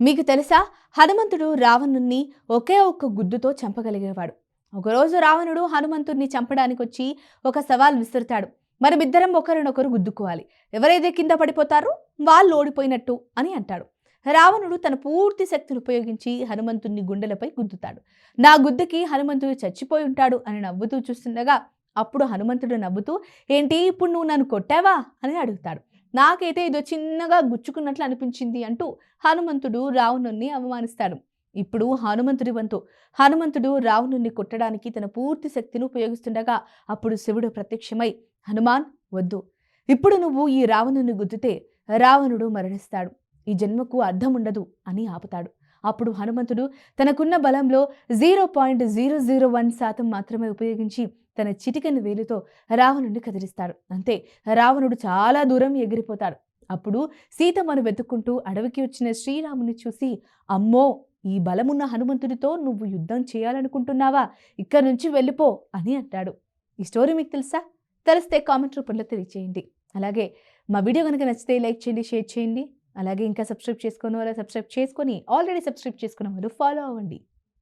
మీకు తెలుసా? హనుమంతుడు రావణుణ్ణి ఒకే ఒక్క గుద్దుతో చంపగలిగేవాడు. ఒకరోజు రావణుడు హనుమంతుడిని చంపడానికి వచ్చి ఒక సవాల్ విసురుతాడు. మనమిద్దరం ఒకరినొకరు గుద్దుకోవాలి. ఎవరైతే కింద పడిపోతారో వాళ్ళు ఓడిపోయినట్టు అని అంటాడు. రావణుడు తన పూర్తి శక్తిని ఉపయోగించి హనుమంతుడిని గుండెలపై గుద్దుతాడు. నా గుద్దకి హనుమంతుడు చచ్చిపోయి ఉంటాడు అని నవ్వుతూ చూస్తుండగా అప్పుడు హనుమంతుడు నవ్వుతూ ఏంటి? ఇప్పుడు నువ్వు నన్ను కొట్టావా? అని అడుగుతాడు. నాకైతే ఇదో చిన్నగా గుచ్చుకున్నట్లు అనిపించింది అంటూ హనుమంతుడు రావణుణ్ణి అవమానిస్తాడు. ఇప్పుడు హనుమంతుడి వంతు. హనుమంతుడు రావణుణ్ణి కొట్టడానికి తన పూర్తి శక్తిని ఉపయోగిస్తుండగా అప్పుడు శివుడు ప్రత్యక్షమై హనుమాన్ వద్దు. ఇప్పుడు నువ్వు ఈ రావణుని గుద్దితే రావణుడు మరణిస్తాడు. ఈ జన్మకు అర్థం ఉండదు అని ఆపుతాడు. అప్పుడు హనుమంతుడు తనకున్న బలంలో zero point zero zero one శాతం మాత్రమే ఉపయోగించి తన చిటికని వేలుతో రావణుడిని కదిలిస్తాడు. అంతే రావణుడు చాలా దూరం ఎగిరిపోతాడు. అప్పుడు సీతమ్మను వెతుక్కుంటూ అడవికి వచ్చిన శ్రీరాముని చూసి అమ్మో ఈ బలమున్న హనుమంతుడితో నువ్వు యుద్ధం చేయాలనుకుంటున్నావా? ఇక్కడి నుంచి వెళ్ళిపో అని అంటాడు. ఈ స్టోరీ మీకు తెలుసా? తెలిస్తే కామెంట్ రూపంలో తెలియచేయండి. అలాగే మా వీడియో కనుక నచ్చితే లైక్ చేయండి షేర్ చేయండి. అలాగే ఇంకా సబ్స్క్రైబ్ చేసుకున్న వాళ్ళు సబ్స్క్రైబ్ చేసుకొని ఆల్రెడీ సబ్స్క్రైబ్ చేసుకున్న వాళ్ళు ఫాలో అవ్వండి.